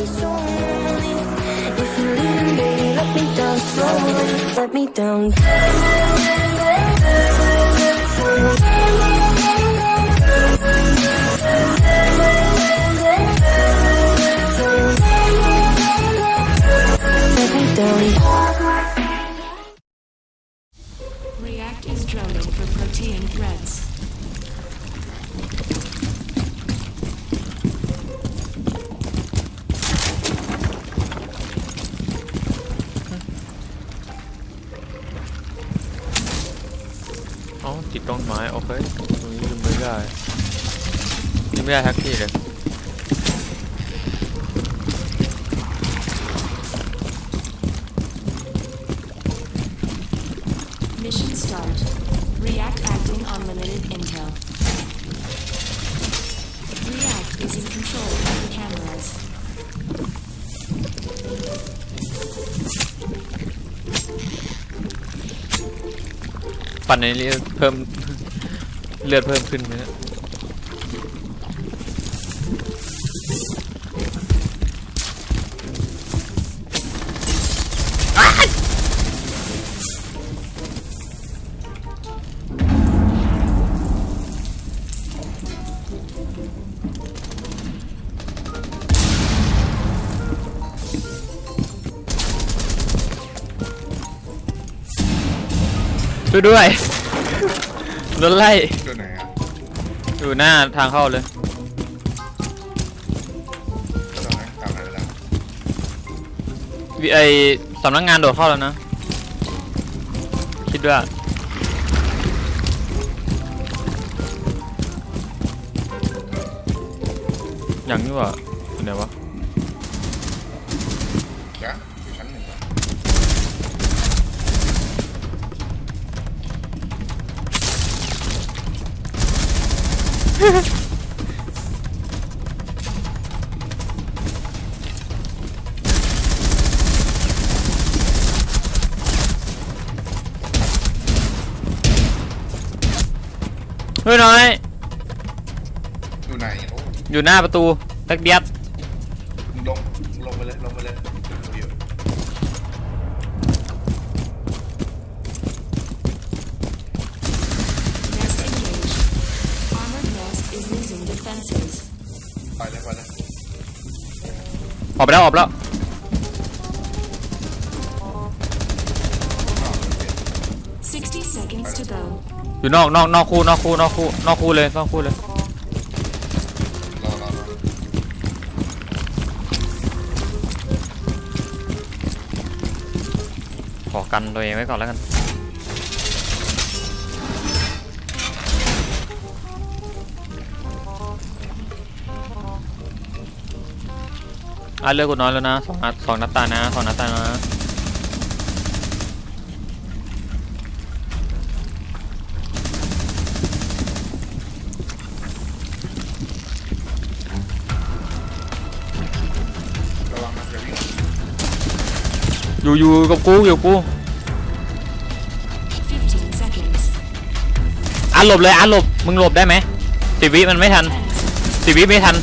If you're let me down slowly. Let me down. อ๋อติดต้นไม้โอเคตรงนี้ยืมไม่ได้ยืมไม่ได้แฮกที่เลยมิชชั่นสตาร์ท React acting on limited intel ปั่นในนี้เพิ่มเลือดเพิ่มขึ้นไหมเนี่ย ช่วยด้วยโดนไล่ตัวไหนอะอยู่หน้าทางเข้าเลยตัวไหนกลับมาแล้ววิไอสำนักงานโดดเข้าแล้วนะ คิดว่าอย่างนี้ว่าอยู่ไหนวะ เฮ้ยน้อย อยู่ไหนโอ้อยู่หน้าประตูตักเดียบ มึงลงลงไปเลยลงไปเลยดูอยู่ ออกไปแล้วออกไปแล้วอ้าวเปลี่ยน60 seconds to go. อยู่นอกนอกนอกคู่นอกคู่นอกคู่นอกคู่เลยนอกคู่เลยรอรอรอขอกันตัวเองไว้ก่อนแล้วกัน อะเลือกกูน้อยแล้วนะสองนัดสองนัดตานะสองนัดตานะระวังมันจะวิ่งอยู่อยู่กับกูอยู่กับกู15 seconds. อะหลบเลยอะหลบมึงหลบได้ไหมสิบวิมันไม่ทัน10สิบวิไม่ทัน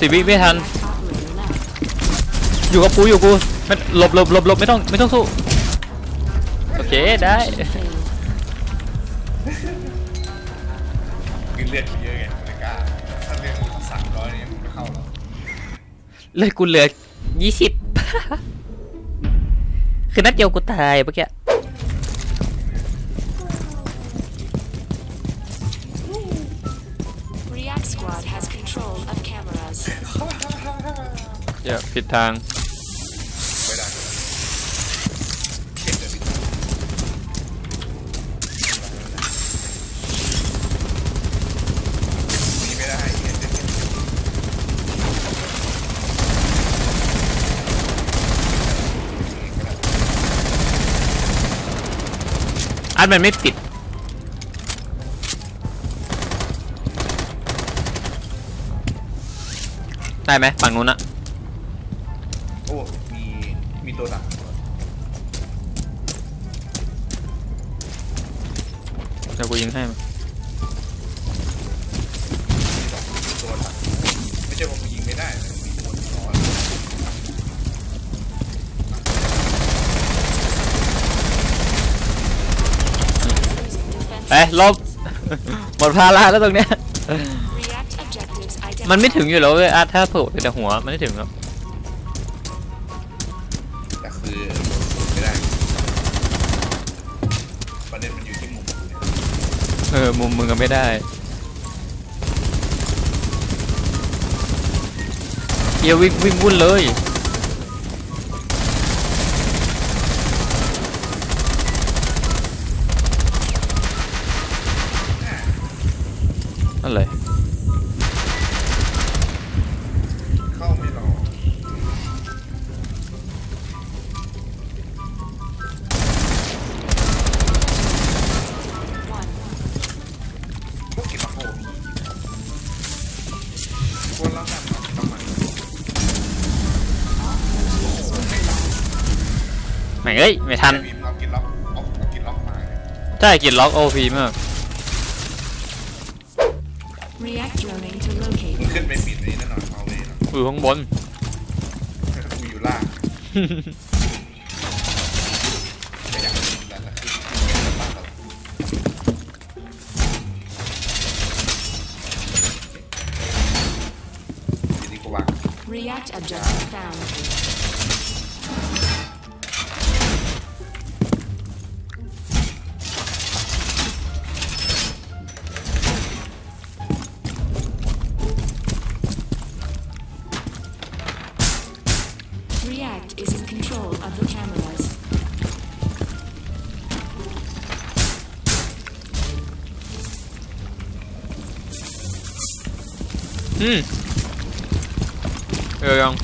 สิบวิไม่ทัน operator left. อยู่กับกูอยู่กับกูไม่หลบหลบหลบหลบไม่ต้องไม่ต้องสู้โอเคได้ Mission failed. กินเลือดเยอะไงไม่กล้าถ้าเลือดสามร้อยเนี่ยมึงไม่เข้าหรอกเลยกูเหลือยี่สิบคือนัดเดียวกูตายเมื่อกี้ React squad has control of cameras. อย่าผิดทาง ไม่ได้เก็บเลยพี่นี่ไม่ได้เก็บเก็บเก็บ อันมันไม่ติด ได้ไหมฝั่งนู้นอะโอ้ มี มีตัวหลักเดี๋ยวกูยิงให้มันมีตัวหลักไม่ใช่ว่ามึงยิงไม่ได้นะมีคนรอ ไปลบ หมดภาระแล้วตรงเนี้ย React objectives มันไม่ถึง identified. อยู่แล้วเว้ยอาร์ตถ้าโผล่แต่หัวมันไม่ถึงครับแต่คือไม่ได้ประเด็นมันอยู่ที่มุมกูเนี่ยเออมุมมึงก็ไม่ได้เฮียวิ่งวิ่งวุ่นเลย นั่นเลย เข้าไม่รอ One. พวกกินมาโคมีคนละกันเนาะประมาณแม่งเอ้ย ไม่ทันบีมเรากินล็อกเอาเอากินล็อกมาเนี่ยใช่กินล็อกโอพีมาก React droning to มึง locate. ขึ้นไปปิดนี่แน่นอนเอาเลยนะอยู่ข้างบน กูอยู่ล่างแต่อยากกินแต่ละคือเป็นบ้านเราทีนี้กูวาง React objective found. อืมเออยัง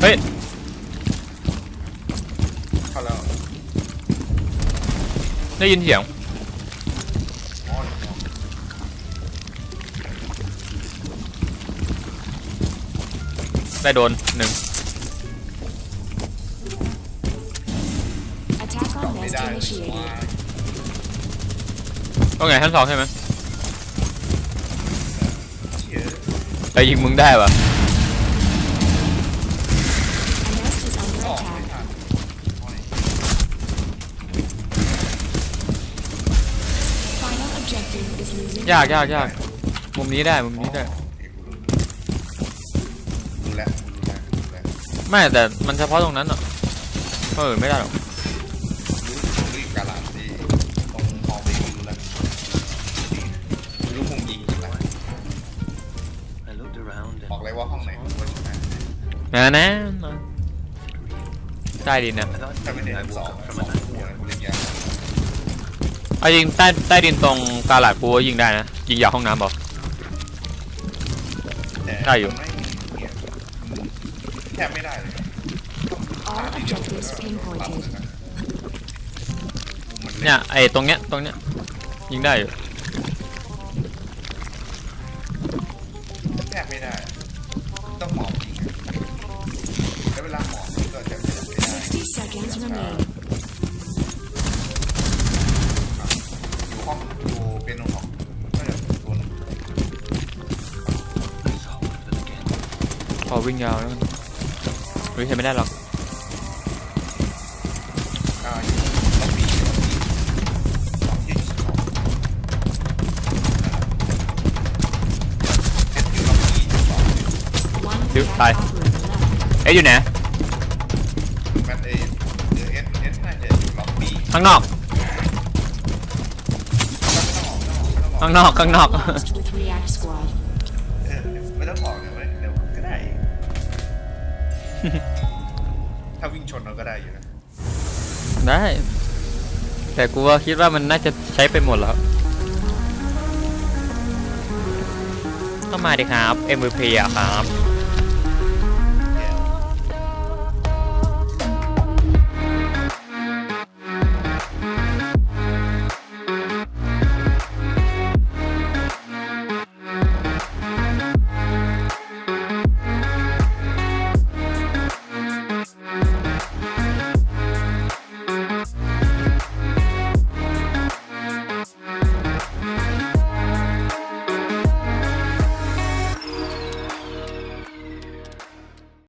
เฮ้ยเข้าแล้วได้ยินเสียงอ๋อได้โดนหนึ่ง initiated. ก็ไงชั้นสองใช่ไหมเชี่ยแต่ยิงมึงได้ปะ A nest is under attack. ทันโอ้ย Final objective is losing. ยากยากยากมุมนี้ได้มุมนี้ได้ รู้แล้วรู้แล้วรู้แล้วไม่แต่มันเฉพาะตรงนั้นอะเออไม่ได้หรอก นะนะใต้ดินนะถ้าไม่ได้สองสองคู่นะกูเล่นยากเอายิงใต้ใต้ดินตรงกาลาดปูก็ยิงได้นะ ยิงอยากห้องน้ำบอกแต่ได้อยู่ไม่เนี่ยแทบไม่ได้เลย All objectives pinpointed. เนี่ยไอตรงเนี้ยตรงเนี้ยยิงได้อยู่แทบไม่ได้ ต้องหมอบจริง ยาวแล้วกันเฮ้ยใช้ไม่ได้หรอกอ่าต้องมีต้อบบี้สองยี่สิบสองเป็นอยู่ล็อบบี้สอง One Two, react five. operator left. เอ้ยอยู่ไหนแมทเอเอเอสเอสน่าจะอยู่ล็อบบี้ข้างนอกข้างนอกข้างนอก Lost with React Squad. ถ้าวิ่งชนเราก็ได้อยู่นะ ได้ แต่กูว่าคิดว่ามันน่าจะใช้ไปหมดแล้วก็มาดิครับ MVP อะครับ